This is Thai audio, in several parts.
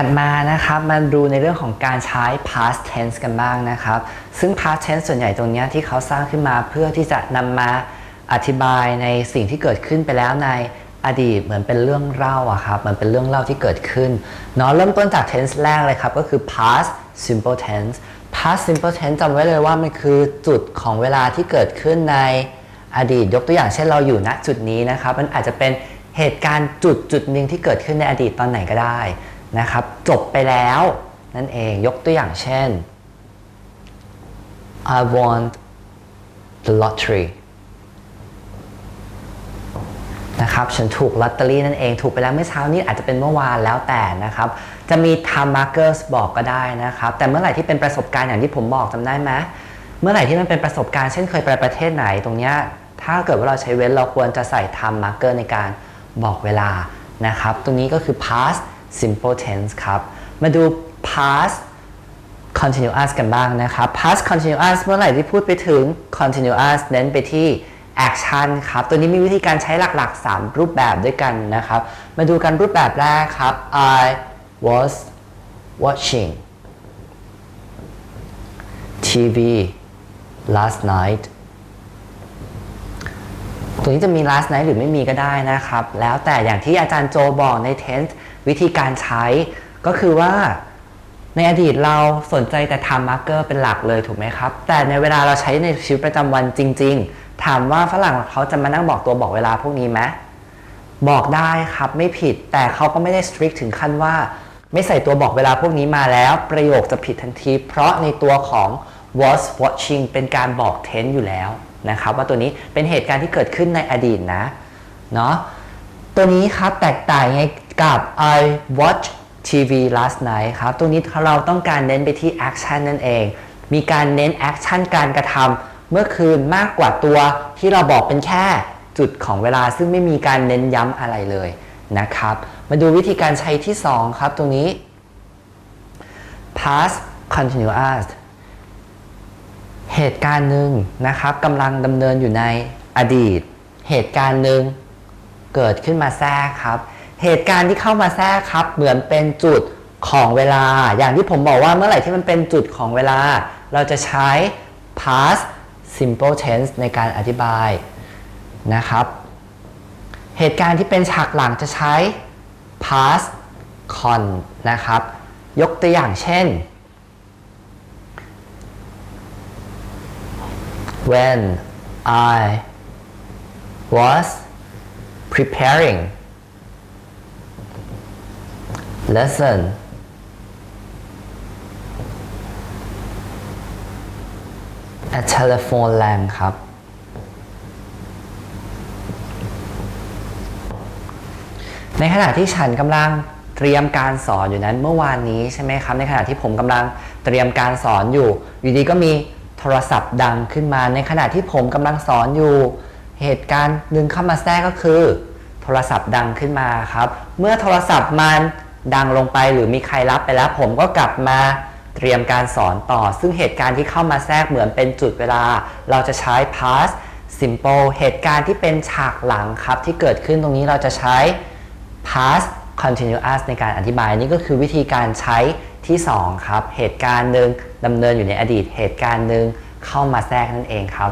ถัดมานะครับมาดูในเรื่องของการใช้ past tense กันบ้างนะครับ ซึ่ง past tense ส่วนใหญ่ตรงนี้ที่เขาสร้างขึ้นมาเพื่อที่จะนำมาอธิบายในสิ่งที่เกิดขึ้นไปแล้วในอดีตเหมือนเป็นเรื่องเล่าอะครับเหมือนเป็นเรื่องเล่าที่เกิดขึ้นเนาะเริ่มต้นจาก tense แรกเลยครับ ก็คือ past simple tense past simple tense จำไว้เลยว่ามันคือจุดของเวลาที่เกิดขึ้นในอดีตยกตัวอย่างเช่นเราอยู่ณจุดนี้นะครับ มันอาจจะเป็นเหตุการณ์จุดจุดหนึ่งที่เกิดขึ้นในอดีตตอนไหนก็ได้ นะครับ จบไปแล้วนั่นเองยกตัวอย่างเช่น I want the lottery นะครับฉันถูกลอตเตอรี่นั่นเองถูกไปแล้วเมื่อเช้านี้อาจจะเป็นเมื่อวานแล้วแต่นะครับ จะมี time markers บอกก็ได้นะครับ แต่เมื่อไหร่ที่เป็นประสบการณ์อย่างที่ผมบอกจำได้ไหมเมื่อไหร่ที่มันเป็นประสบการณ์เช่นเคยไปประเทศไหนตรงเนี้ยถ้าเกิดว่าเราใช้เว้นเราควรจะใส่ time marker ในการบอกเวลานะครับ ตรงนี้ก็คือ past simple tense ครับ มาดู past continuous กันบ้างนะครับ past continuous เมื่อไหร่ที่พูดไปถึง continuous เน้นไปที่ action ครับ ตัวนี้มีวิธีการใช้หลัก ๆ 3 รูปแบบด้วยกันนะครับ มาดูกันรูปแบบแรกครับ I was watching TV last night ตัวนี้จะมี last night หรือไม่มีก็ได้นะครับ แล้วแต่อย่างที่อาจารย์โจบอกใน tense วิธีการใช้ก็คือว่าในอดีตเราสนใจแต่ time marker เป็นหลักเลยถูกไหมครับ แต่ในเวลาเราใช้ในชีวิตประจำวันจริง ๆ ถามว่าฝรั่งเขาจะมานั่งบอกตัวบอกเวลาพวกนี้ไหมบอกได้ครับไม่ผิดแต่เขาก็ไม่ได้ strict ถึงขั้นว่า ไม่ใส่ตัวบอกเวลาพวกนี้มาแล้ว ประโยคจะผิดทันที เพราะในตัวของ was watching เป็นการบอก tense อยู่แล้วนะครับ ว่าตัวนี้เป็นเหตุการณ์ที่เกิดขึ้นในอดีตนะเนาะตัวนี้ครับแตกต่างไง กับ I watch TV last night ครับ ตรงนี้เราต้องการเน้นไปที่ action นั่นเอง มีการเน้น action การกระทำเมื่อคืนมากกว่าตัวที่เราบอกเป็นแค่จุดของเวลาซึ่งไม่มีการเน้นย้ำอะไรเลยนะครับ มาดูวิธีการใช้ที่ 2 ครับตรงนี้ past continuous เหตุการณ์หนึ่งนะครับกำลังดำเนินอยู่ในอดีต เหตุการณ์หนึ่งเกิดขึ้นมาแทรกครับ เหตุการณ์ที่เข้ามาแทรกครับ เหมือนเป็นจุดของเวลา อย่างที่ผมบอกว่าเมื่อไหร่ที่มันเป็นจุดของเวลา เราจะใช้ past simple tense ในการอธิบายนะครับ เหตุการณ์ที่เป็นฉากหลังจะใช้ past con นะครับ ยกตัวอย่างเช่น when I was preparing lesson a telephone rang ครับ ในขณะที่ฉันกำลังเตรียมการสอนอยู่นั้นเมื่อวานนี้ใช่ไหมครับ ในขณะที่ผมกำลังเตรียมการสอนอยู่ อยู่ดีก็มีโทรศัพท์ดังขึ้นมา ในขณะที่ผมกำลังสอนอยู่ เหตุการณ์หนึ่งเข้ามาแทรกก็คือ โทรศัพท์ดังขึ้นมาครับ เมื่อโทรศัพท์มัน ดังลงไปหรือมีใครรับไปแล้ว ผมก็กลับมาเตรียมการสอนต่อ ซึ่งเหตุการณ์ที่เข้ามาแทรกเหมือนเป็นจุดเวลา เราจะใช้ past simple เหตุการณ์ที่เป็นฉากหลังครับ ที่เกิดขึ้นตรงนี้เราจะใช้ past continuous ในการอธิบายนี่ก็คือวิธีการใช้ที่ 2 ครับ เหตุการณ์หนึ่งดำเนินอยู่ในอดีต เหตุการณ์หนึ่งเข้ามาแทรกนั่นเองครับ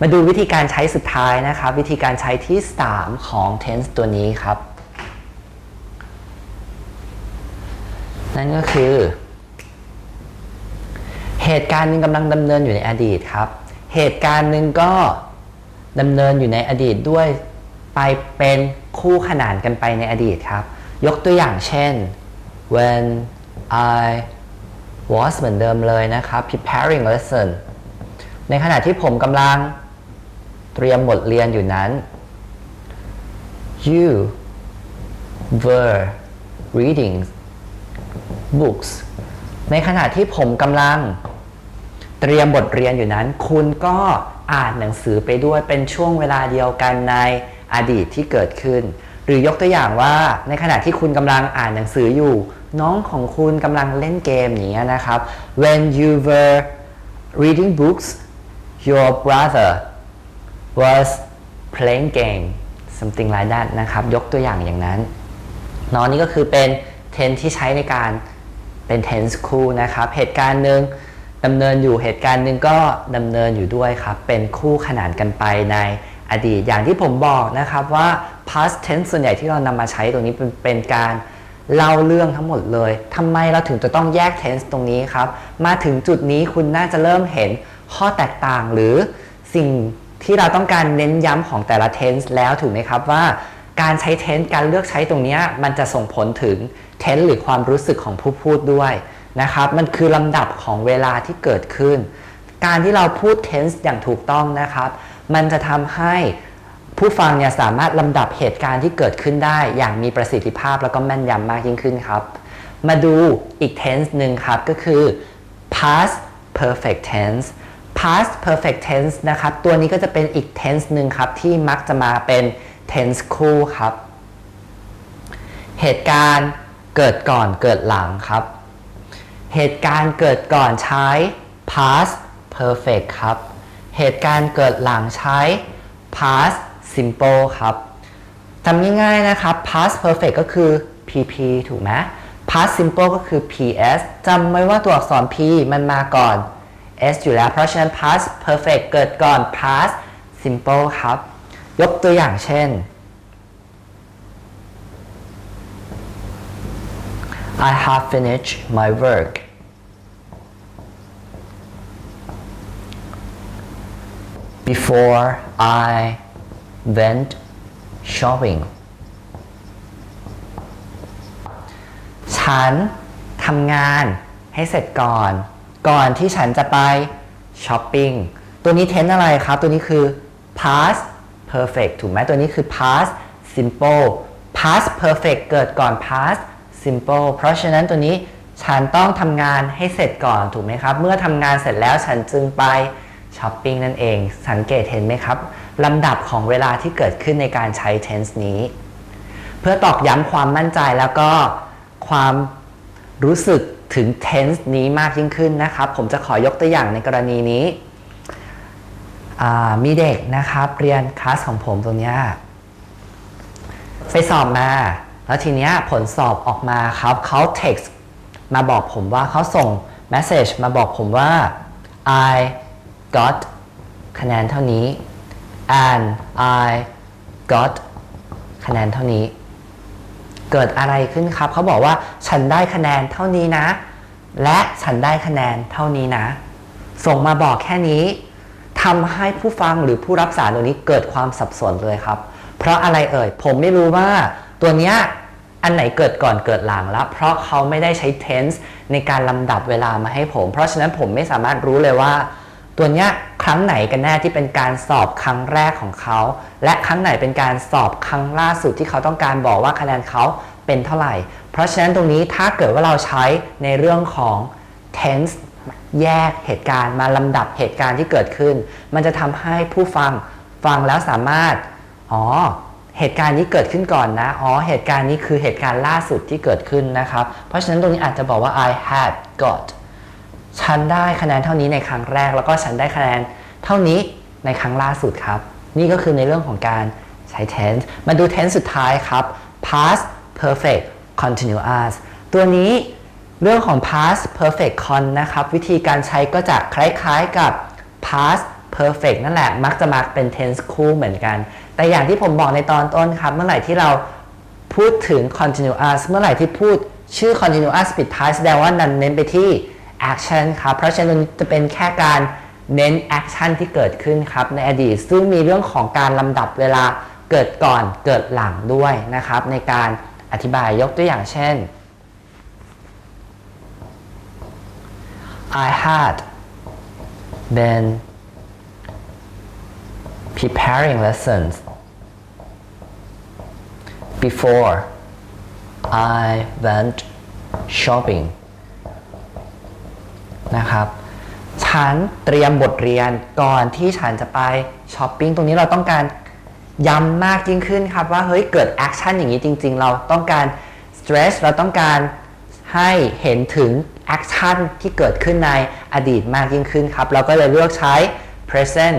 มาดูวิธีการใช้สุดท้ายนะครับ วิธีการใช้ที่ 3 ของ tense ตัวนี้ครับ นั่นก็คือ เหตุการณ์หนึ่งกำลังดำเนินอยู่ในอดีตครับ เหตุการณ์หนึ่งก็ดำเนินอยู่ในอดีตด้วยไปเป็นคู่ขนานกันไปในอดีตครับ ยกตัวอย่างเช่น when I was เหมือนเดิมเลยนะครับ preparing lesson ในขณะที่ผมกำลังเตรียมบทเรียนอยู่นั้น you were reading books ในขณะที่ผมกำลังเตรียมบทเรียนอยู่นั้น คุณก็อ่านหนังสือไปด้วยเป็นช่วงเวลาเดียวกันในอดีตที่เกิดขึ้น หรือยกตัวอย่างว่าในขณะที่คุณกำลังอ่านหนังสืออยู่ น้องของคุณกำลังเล่นเกมอย่างเงี้ยนะครับ when you were reading books your brother was playing game something like that นะครับ ยกตัวอย่างอย่างนั้นเนาะนี่ก็คือเป็น tense ที่ใช้ในการ เป็น tense คู่นะครับ เหตุการณ์หนึ่งดำเนินอยู่เหตุการณ์หนึ่งก็ดำเนินอยู่ด้วยครับ เป็นคู่ขนานกันไปในอดีตอย่างที่ผมบอกนะครับว่า past tense ส่วนใหญ่ที่เรานำมาใช้ตรงนี้เป็นเป็นการเล่าเรื่องทั้งหมดเลยทำไมเราถึงจะต้องแยก tense ตรงนี้ครับ มาถึงจุดนี้คุณน่าจะเริ่มเห็นข้อแตกต่างหรือสิ่งที่เราต้องการเน้นย้ำของแต่ละ tense แล้วถูกไหมครับว่า การใช้ tense การเลือกใช้ตรงนี้มันจะส่งผลถึง tense หรือความรู้สึกของผู้พูดด้วยนะครับ มันคือลำดับของเวลาที่เกิดขึ้น การที่เราพูด tense อย่างถูกต้องนะครับ มันจะทำให้ผู้ฟังเนี่ยสามารถลำดับเหตุการณ์ที่เกิดขึ้นได้อย่างมีประสิทธิภาพแล้วก็แม่นยำมากยิ่งขึ้นครับ มาดูอีก tense หนึ่งครับ ก็คือ past perfect tense past perfect tense นะครับ ตัวนี้ก็จะเป็นอีก tense หนึ่งครับ ที่มักจะมาเป็น tense คู่ครับ เหตุการณ์ เกิดก่อนเกิดหลังครับ เหตุการณ์เกิดก่อนใช้ past perfect ครับ เหตุการณ์เกิดหลังใช้ past simple ครับจำง่ายๆนะครับ past perfect ก็คือ pp ถูกไหม past simple ก็คือ ps จำไว้ว่าตัวอักษร p มันมาก่อน s อยู่แล้ว เพราะฉะนั้น past perfect เกิดก่อน past simple ครับ ยกตัวอย่างเช่น I have finished my work before I went shopping ฉันทำงานให้เสร็จก่อน ก่อนที่ฉันจะไปช้อปปิ้ง ตัวนี้เทนอะไรครับ ตัวนี้คือ past perfect ถูกไหมตัวนี้คือ past simple past perfect เกิดก่อน past simple เพราะฉะนั้นตัวนี้ฉันต้องทำงานให้เสร็จก่อนถูกไหมครับ เมื่อทำงานเสร็จแล้วฉันจึงไปช้อปปิ้งนั่นเอง สังเกตเห็นไหมครับลำดับของเวลาที่เกิดขึ้นในการใช้ tense นี้ เพื่อตอกย้ำความมั่นใจแล้วก็ความรู้สึกถึง tense นี้มากยิ่งขึ้นนะครับ ผมจะขอยกตัวอย่างในกรณีนี้ มีเด็กนะครับ เรียนคลาสของผมตรงนี้ไปสอบมา แล้วทีเนี้ยผลสอบออกมาครับเขา text มาบอกผมว่าเขาส่ง message มาบอกผมว่า I got คะแนนเท่านี้ and I got คะแนนเท่านี้ เกิดอะไรขึ้นครับ เขาบอกว่าฉันได้คะแนนเท่านี้นะ และฉันได้คะแนนเท่านี้นะ ส่งมาบอกแค่นี้ทำให้ผู้ฟังหรือผู้รับสารตัวนี้เกิดความสับสนเลยครับ เพราะอะไรเอ่ย ผมไม่รู้ว่าตัวเนี้ย อันไหนเกิดก่อนเกิดหลังแล้ว เพราะเขาไม่ได้ใช้ tense ในการลำดับเวลามาให้ผม เพราะฉะนั้นผมไม่สามารถรู้เลยว่า ตัวเนี้ยครั้งไหนกันแน่ที่เป็นการสอบครั้งแรกของเขา และครั้งไหนเป็นการสอบครั้งล่าสุดที่เขาต้องการบอกว่าคะแนนเขาเป็นเท่าไหร่ เพราะฉะนั้นตรงนี้ถ้าเกิดว่าเราใช้ในเรื่องของ tense แยกเหตุการณ์มาลำดับเหตุการณ์ที่เกิดขึ้น มันจะทำให้ผู้ฟังฟังแล้วสามารถ อ๋อ เหตุการณ์นี้เกิดขึ้นก่อนนะ อ๋อ เหตุการณ์นี้คือเหตุการณ์ล่าสุดที่เกิดขึ้นนะครับ เพราะฉะนั้นตรงนี้อาจจะบอกว่า I had got ฉันได้คะแนนเท่านี้ในครั้งแรก แล้วก็ฉันได้คะแนนเท่านี้ในครั้งล่าสุดครับ นี่ก็คือในเรื่องของการใช้ tense มาดู tense สุดท้ายครับ past perfect continuous ตัวนี้เรื่องของ past perfect con นะครับ วิธีการใช้ก็จะคล้ายๆกับ past perfect นั่นแหละ มักจะมาเป็น tense คู่เหมือนกัน แต่อย่างที่ผมบอกในตอนต้นครับ เมื่อไหร่ที่เราพูดถึง continuous เมื่อไหร่ที่พูดชื่อ continuous ปิดท้ายแสดงว่านั้นเน้นไปที่ action ครับ เพราะฉะนั้นจะเป็นแค่การเน้น action ที่เกิดขึ้นครับในอดีต ซึ่งมีเรื่องของการลำดับเวลาเกิดก่อนเกิดหลังด้วยนะครับ ในการอธิบายยกตัวอย่างเช่น I had been preparing lessons before I went shopping นะครับ ฉันเตรียมบทเรียนก่อนที่ฉันจะไปช้อปปิ้งตรงนี้เราต้องการย้ำมากยิ่งขึ้นครับว่าเฮ้ยเกิดแอคชั่นอย่างนี้จริง ๆ เราต้องการสเตรสเราต้องการให้เห็นถึงแอคชั่นที่เกิดขึ้นในอดีตมากยิ่งขึ้นครับ เราก็เลยเลือกใช้ present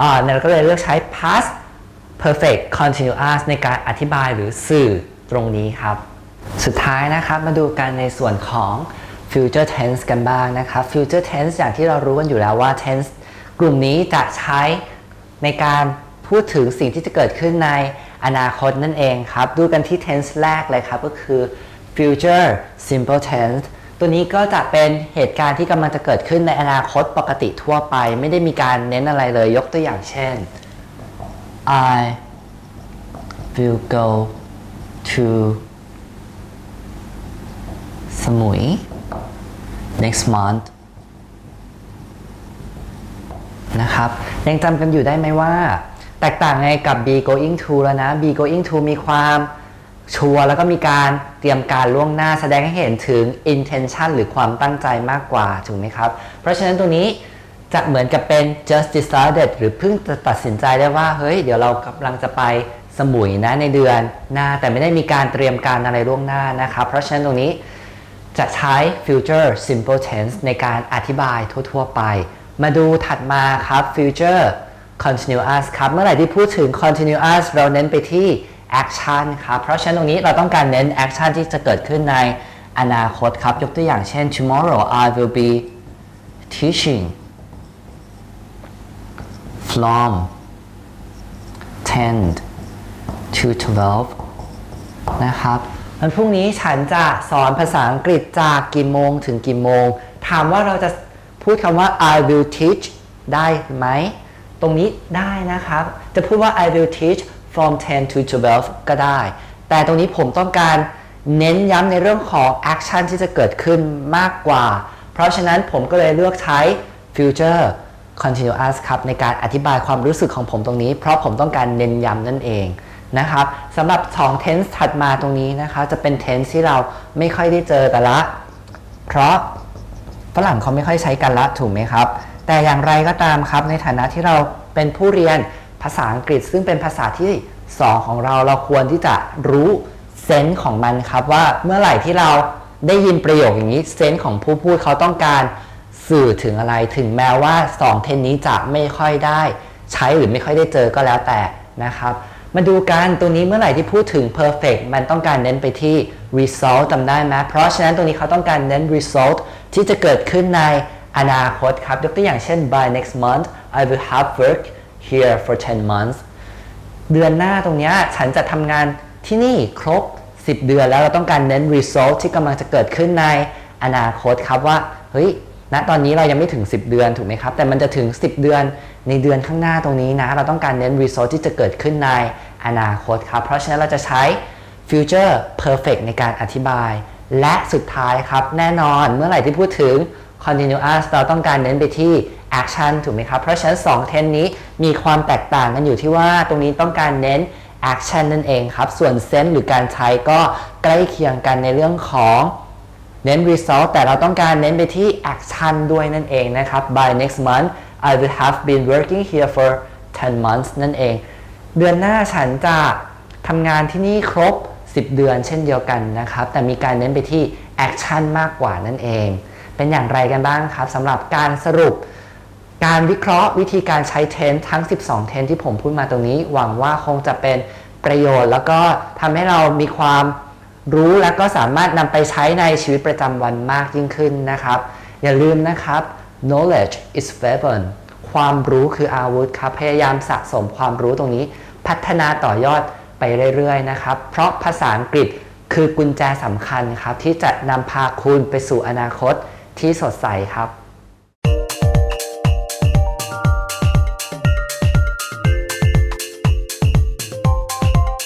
อ่าเราก็เลยเลือกใช้ past perfect continuous ในการอธิบายหรือสื่อตรงนี้ครับ สุดท้ายนะครับมาดูกันในส่วนของ future tense กันบ้างนะครับ future tense อย่างที่เรารู้กันอยู่แล้วว่า tense กลุ่มนี้จะใช้ในการพูดถึงสิ่งที่จะเกิดขึ้นในอนาคตนั่นเองครับ ดูกันที่ tense แรกเลยครับ ก็คือ future simple tense ตัวนี้ก็จะเป็นเหตุการณ์ที่กำลังจะเกิดขึ้นในอนาคตปกติทั่วไป ไม่ได้มีการเน้นอะไรเลยยกตัวอย่างเช่น I will go to สมุย next month นะครับ ยังจำกันอยู่ได้ไหมว่า แตกต่างไงกับ be going to แล้วนะ be going to มีความชัวร์แล้วก็มีการเตรียมการล่วงหน้าแสดงให้เห็นถึง intention หรือความตั้งใจมากกว่าถูกไหมครับ เพราะฉะนั้นตรงนี้ จะเหมือนกับเป็น just decided หรือเพิ่งตัดสินใจได้ว่า เฮ้ย เดี๋ยวเรากำลังจะไปสมุยนะในเดือนหน้าแต่ไม่ได้มีการเตรียมการอะไรล่วงหน้านะครับ เพราะฉะนั้นตรงนี้จะใช้ future simple tense ในการอธิบายทั่ว ๆ ไป มาดูถัดมาครับ future continuous ครับ เมื่อไหร่ที่พูดถึง continuous เราเน้นไปที่ action ครับ เพราะฉะนั้นตรงนี้เราต้องการเน้น action ที่จะเกิดขึ้นในอนาคตครับ ยกตัวอย่างเช่น tomorrow I will be teaching from 10 to 12 นะครับวันพรุ่งนี้ฉันจะสอนภาษาอังกฤษจากกี่โมงถึงกี่โมง ถามว่าเราจะพูดคำว่า I will teach ได้ไหม ตรงนี้ได้นะครับ จะพูดว่า I will teach from 10 to 12 ก็ได้ แต่ตรงนี้ผมต้องการเน้นย้ำในเรื่องของ action ที่จะเกิดขึ้นมากกว่า เพราะฉะนั้นผมก็เลยเลือกใช้ future continuous ครับในการอธิบายความรู้สึกของผมตรงนี้ เพราะผมต้องการเน้นย้ำนั่นเองนะครับสำหรับ 2 tense ถัดมาตรงนี้นะครับจะเป็น tense ที่เราไม่ค่อยได้เจอกันละ เพราะฝรั่งเขาไม่ค่อยใช้กันละถูกไหมครับ แต่อย่างไรก็ตามครับในฐานะที่เราเป็นผู้เรียนภาษาอังกฤษ ซึ่งเป็นภาษาที่ 2 ของเราเราควรที่จะรู้เซนส์ของมันครับว่าเมื่อไหร่ที่เราได้ยินประโยคอย่างนี้เซนส์ของผู้พูดเขาต้องการ สื่อถึงอะไรถึงแม้ว่า 2 เทนนี้จะไม่ค่อยได้ ใช้หรือไม่ค่อยได้เจอก็แล้วแต่นะครับ มาดูกันตัวนี้เมื่อไหร่ที่พูดถึง perfect มันต้องการเน้นไปที่ result จำได้ไหมเพราะฉะนั้นตัวนี้เขาต้องการเน้น result ที่จะเกิดขึ้นในอนาคตครับยกตัวอย่างเช่น by next month I will have work here for 10 months เดือนหน้าตรงนี้ฉันจะทำงานที่นี่ครบ 10 เดือนแล้วเราต้องการเน้น result ที่กำลังจะเกิดขึ้นในอนาคตครับว่า เฮ้ย ณตอนนี้เรายังไม่ถึง 10 เดือนถูกไหมครับ แต่มันจะถึง 10 เดือนในเดือนข้างหน้าตรงนี้นะ เราต้องการเน้น result ที่จะเกิดขึ้นในอนาคตครับ เพราะฉะนั้นเราจะใช้ future perfect ในการอธิบาย และสุดท้ายครับ แน่นอนเมื่อไหร่ที่พูดถึง continuous เราต้องการเน้นไปที่ action ถูกไหมครับ เพราะฉะนั้น2เทนนี้มีความแตกต่างกันอยู่ที่ว่าตรงนี้ต้องการเน้น action นั่นเองครับ ส่วน sense หรือการใช้ก็ใกล้เคียงกันในเรื่องของ เน้น result แต่เราต้องการเน้นไปที่ action ด้วยนั่นเองนะครับ by next month I will have been working here for 10 months นั่นเอง เดือนหน้าฉันจะทำงานที่นี่ครบ 10 เดือนเช่นเดียวกันนะครับ แต่มีการเน้นไปที่ action มากกว่านั่นเอง เป็นอย่างไรกันบ้างครับสำหรับการสรุป การวิเคราะห์วิธีการใช้เทนทั้ง 12เทนที่ผมพูดมาตรงนี้ หวังว่าคงจะเป็นประโยชน์ แล้วก็ทำให้เรามีความ รู้และก็สามารถนำไปใช้ในชีวิตประจำวันมากยิ่งขึ้นนะครับ อย่าลืมนะครับ knowledge is weapon ความรู้คืออาวุธครับ พยายามสะสมความรู้ตรงนี้ พัฒนาต่อยอดไปเรื่อยๆนะครับ เพราะภาษาอังกฤษคือกุญแจสำคัญครับ ที่จะนำพาคุณไปสู่อนาคตที่สดใสครับ